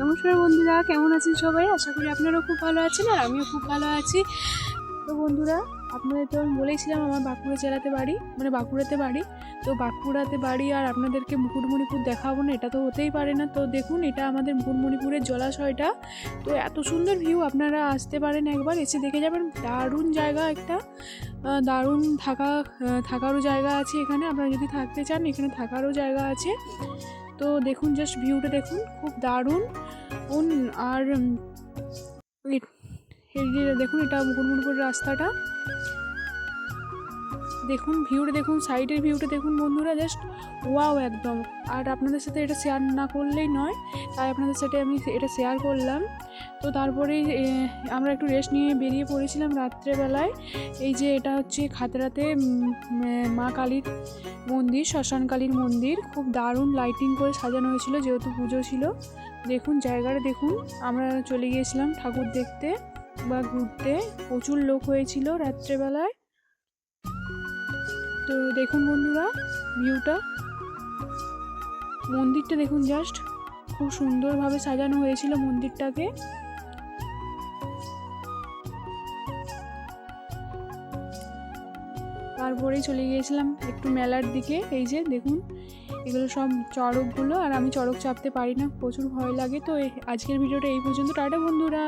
নমস্কার বন্ধুরা, কেমন আছেন সবাই? আশা করি আপনারাও খুব ভালো আছেন আর আমিও খুব ভালো আছি। তো বন্ধুরা, আপনাদের তো আমি বলেছিলাম আমার বাঁকুড়া জেলাতে বাড়ি মানে বাঁকুড়াতে বাড়ি। তো বাঁকুড়াতে বাড়ি আর আপনাদেরকে মুকুটমণিপুর দেখাবো না, এটা তো হতেই পারে না। তো দেখুন, এটা আমাদের মুকুটমণিপুরের জলাশয়টা। তো এত সুন্দর ভিউ আপনারা আসতে পারেন একবার, এসে দেখে যাবেন। দারুণ জায়গা একটা। দারুণ থাকা থাকারও জায়গা আছে এখানে। আপনারা যদি থাকতে চান, এখানে থাকারও জায়গা আছে। তো দেখুন জাস্ট ভিউটা দেখুন খুব দারুণ। আর দেখুন এটা মুকুটমণিপুর রাস্তাটা। দেখুন ভিউটা দেখুন সাইডের ভিউটা দেখুন বন্ধুরা জাস্ট ওয়াও একদম। আর আপনাদের সাথে এটা শেয়ার না করলেই নয় তাই আপনাদের সাথে আমি এটা শেয়ার করলাম। তো তারপরেই আমরা একটু রেস্ট নিয়ে বেরিয়ে পড়েছিলাম রাত্রেবেলায়। এই যে এটা হচ্ছে উম, মা কালীর মন্দির শ্মশান কালীর মন্দির। খুব দারুণ লাইটিং করে সাজানো হয়েছিল যেহেতু পুজো ছিল। দেখুন জায়গাটা দেখুন আমরা চলে গিয়েছিলাম ঠাকুর দেখতে বা ঘুরতে। প্রচুর লোক হয়েছিল রাত্রেবেলায়। তো দেখুন বন্ধুরা ভিউটা মন্দিরটা দেখুন জাস্ট খুব সুন্দরভাবে সাজানো হয়েছিল মন্দিরটাকে। তারপরেই চলে গিয়েছিলাম একটু মেলার দিকে, এই যে দেখুন, এগুলো সব চড়কগুলো, আর আমি চড়ক চাপতে পারি না, প্রচুর ভয় লাগে, তো আজকের ভিডিওটা এই পর্যন্ত, টাটা বন্ধুরা।